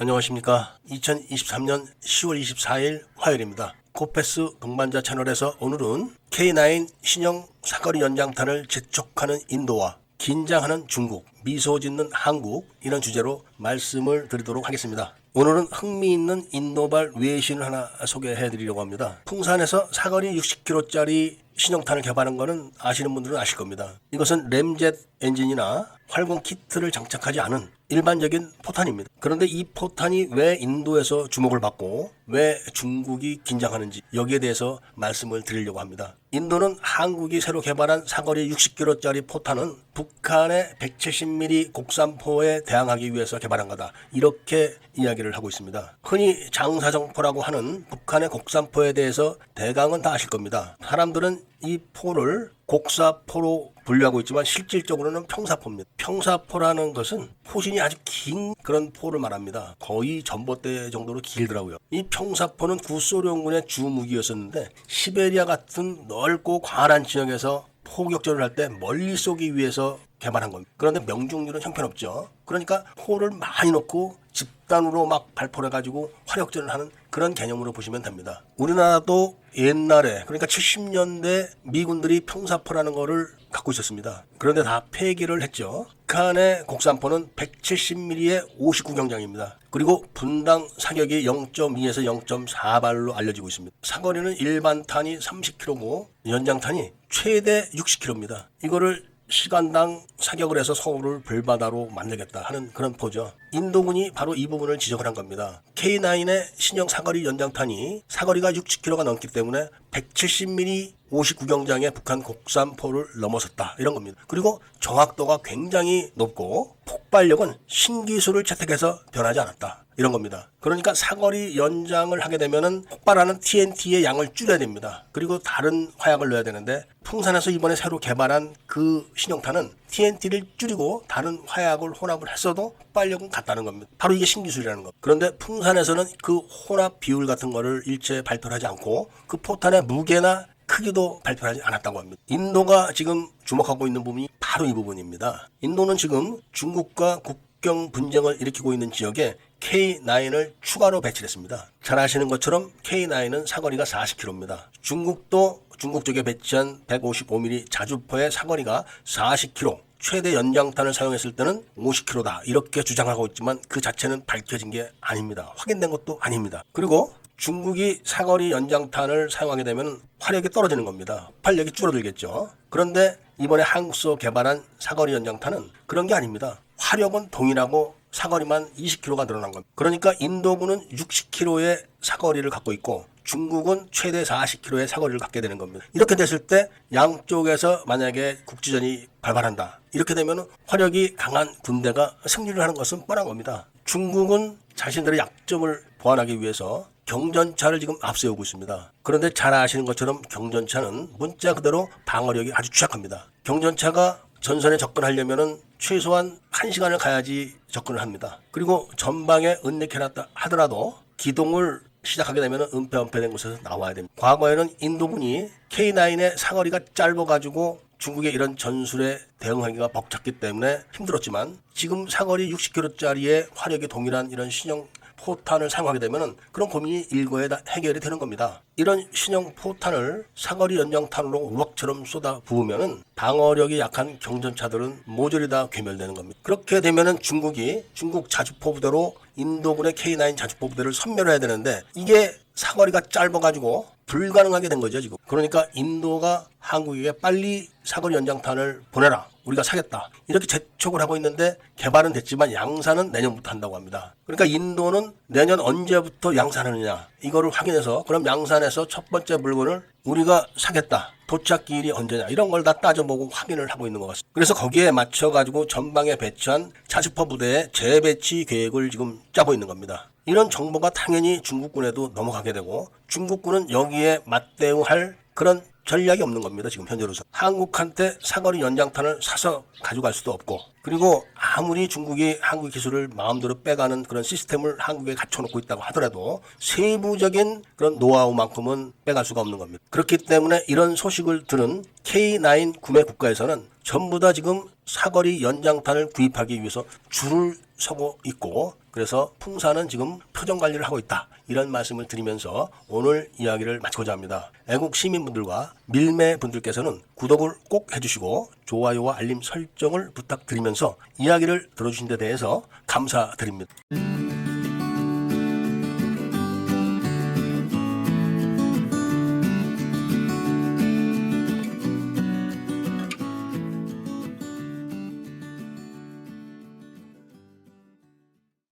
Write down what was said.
안녕하십니까. 2023년 10월 24일 화요일입니다. 코페스 동반자 채널에서 오늘은 K9 신형 사거리 연장탄을 재촉하는 인도와 긴장하는 중국, 미소 짓는 한국 이런 주제로 말씀을 드리도록 하겠습니다. 오늘은 흥미있는 인도발 외신을 하나 소개해 드리려고 합니다. 풍산에서 사거리 60km짜리 신형탄을 개발한 거는 아시는 분들은 아실 겁니다. 이것은 램젯 엔진이나 활공 키트를 장착하지 않은 일반적인 포탄입니다. 그런데 이 포탄이 왜 인도에서 주목을 받고 왜 중국이 긴장하는지 여기에 대해서 말씀을 드리려고 합니다. 인도는 한국이 새로 개발한 사거리 60km짜리 포탄은 북한의 170mm 곡산포에 대항하기 위해서 개발한 거다. 이렇게 이야기를 하고 있습니다. 흔히 장사정포라고 하는 북한의 곡산포에 대해서 대강은 다 아실 겁니다. 사람들은 이 포를 곡사포로 분류하고 있지만 실질적으로는 평사포입니다. 평사포라는 것은 포신이 아주 긴 그런 포를 말합니다. 거의 전봇대 정도로 길더라고요. 이 평사포는 구소련군의 주 무기였었는데 시베리아 같은 넓고 광활한 지역에서 포격전을 할 때 멀리 쏘기 위해서 개발한 겁니다. 그런데 명중률은 형편없죠. 그러니까 포를 많이 넣고 집단으로 막 발포를 해가지고 화력전을 하는 그런 개념으로 보시면 됩니다. 우리나라도 옛날에 그러니까 70년대 미군들이 평사포라는 거를 갖고 있었습니다. 그런데 다 폐기를 했죠. 북한의 곡산포는 170mm의 59경장입니다. 그리고 분당 사격이 0.2에서 0.4발로 알려지고 있습니다. 사거리는 일반 탄이 30km고 연장탄이 최대 60km입니다. 이거를 시간당 사격을 해서 서울을 불바다로 만들겠다 하는 그런 포죠. 인도군이 바로 이 부분을 지적을 한 겁니다. K9의 신형 사거리 연장탄이 사거리가 60km가 넘기 때문에 170mm 59경장의 북한 곡산포를 넘어섰다 이런 겁니다. 그리고 정확도가 굉장히 높고 폭발력은 신기술을 채택해서 변하지 않았다. 이런 겁니다. 그러니까 사거리 연장을 하게 되면은 폭발하는 TNT의 양을 줄여야 됩니다. 그리고 다른 화약을 넣어야 되는데 풍산에서 이번에 새로 개발한 그 신형탄은 TNT를 줄이고 다른 화약을 혼합을 했어도 폭발력은 같다는 겁니다. 바로 이게 신기술이라는 겁니다. 그런데 풍산에서는 그 혼합 비율 같은 거를 일체 발표를 하지 않고 그 포탄의 무게나 크기도 발표하지 않았다고 합니다. 인도가 지금 주목하고 있는 부분이 바로 이 부분입니다. 인도는 지금 중국과 국경 분쟁을 일으키고 있는 지역에 K9을 추가로 배치했습니다. 잘 아시는 것처럼 K9은 사거리가 40km입니다. 중국도 중국 쪽에 배치한 155mm 자주포의 사거리가 40km, 최대 연장탄을 사용했을 때는 50km다. 이렇게 주장하고 있지만 그 자체는 밝혀진 게 아닙니다. 확인된 것도 아닙니다. 그리고 중국이 사거리 연장탄을 사용하게 되면 화력이 떨어지는 겁니다. 폭발력이 줄어들겠죠. 그런데 이번에 한국서 개발한 사거리 연장탄은 그런 게 아닙니다. 화력은 동일하고 사거리만 20km가 늘어난 겁니다. 그러니까 인도군은 60km의 사거리를 갖고 있고 중국은 최대 40km의 사거리를 갖게 되는 겁니다. 이렇게 됐을 때 양쪽에서 만약에 국지전이 발발한다. 이렇게 되면 화력이 강한 군대가 승리를 하는 것은 뻔한 겁니다. 중국은 자신들의 약점을 보완하기 위해서 경전차를 지금 앞세우고 있습니다. 그런데 잘 아시는 것처럼 경전차는 문자 그대로 방어력이 아주 취약합니다. 경전차가 전선에 접근하려면은 최소한 1시간을 가야지 접근을 합니다. 그리고 전방에 은닉해놨다 하더라도 기동을 시작하게 되면 은폐 은폐된 곳에서 나와야 됩니다. 과거에는 인도군이 K9의 사거리가 짧아가지고 중국의 이런 전술에 대응하기가 벅찼기 때문에 힘들었지만 지금 사거리 60km짜리의 화력이 동일한 이런 신형 포탄을 사용하게 되면 그런 고민이 일거에 다 해결이 되는 겁니다. 이런 신형 포탄을 사거리 연장탄으로 우럭처럼 쏟아 부으면 방어력이 약한 경전차들은 모조리 다 괴멸되는 겁니다. 그렇게 되면 중국이 중국 자주포 부대로 인도군의 K9 자주포 부대를 섬멸해야 되는데 이게 사거리가 짧아가지고 불가능하게 된 거죠 지금. 그러니까 인도가 한국에게 빨리 사거리 연장탄을 보내라. 우리가 사겠다. 이렇게 재촉을 하고 있는데 개발은 됐지만 양산은 내년부터 한다고 합니다. 그러니까 인도는 내년 언제부터 양산하느냐 이거를 확인해서 그럼 양산에서 첫 번째 물건을 우리가 사겠다. 도착 기일이 언제냐 이런 걸 다 따져보고 확인을 하고 있는 것 같습니다. 그래서 거기에 맞춰가지고 전방에 배치한 자주포 부대의 재배치 계획을 지금 짜고 있는 겁니다. 이런 정보가 당연히 중국군에도 넘어가게 되고 중국군은 여기에 맞대응할 그런 전략이 없는 겁니다. 지금 현재로서. 한국한테 사거리 연장탄을 사서 가져갈 수도 없고 그리고 아무리 중국이 한국 기술을 마음대로 빼가는 그런 시스템을 한국에 갖춰놓고 있다고 하더라도 세부적인 그런 노하우만큼은 빼갈 수가 없는 겁니다. 그렇기 때문에 이런 소식을 들은 K9 구매 국가에서는 전부 다 지금 사거리 연장탄을 구입하기 위해서 줄을 서고 있고 그래서 풍사는 지금 표정 관리를 하고 있다. 이런 말씀을 드리면서 오늘 이야기를 마치고자 합니다. 애국 시민분들과 밀매 분들께서는 구독을 꼭 해주시고 좋아요와 알림 설정을 부탁드리면서 이야기를 들어주신 데 대해서 감사드립니다.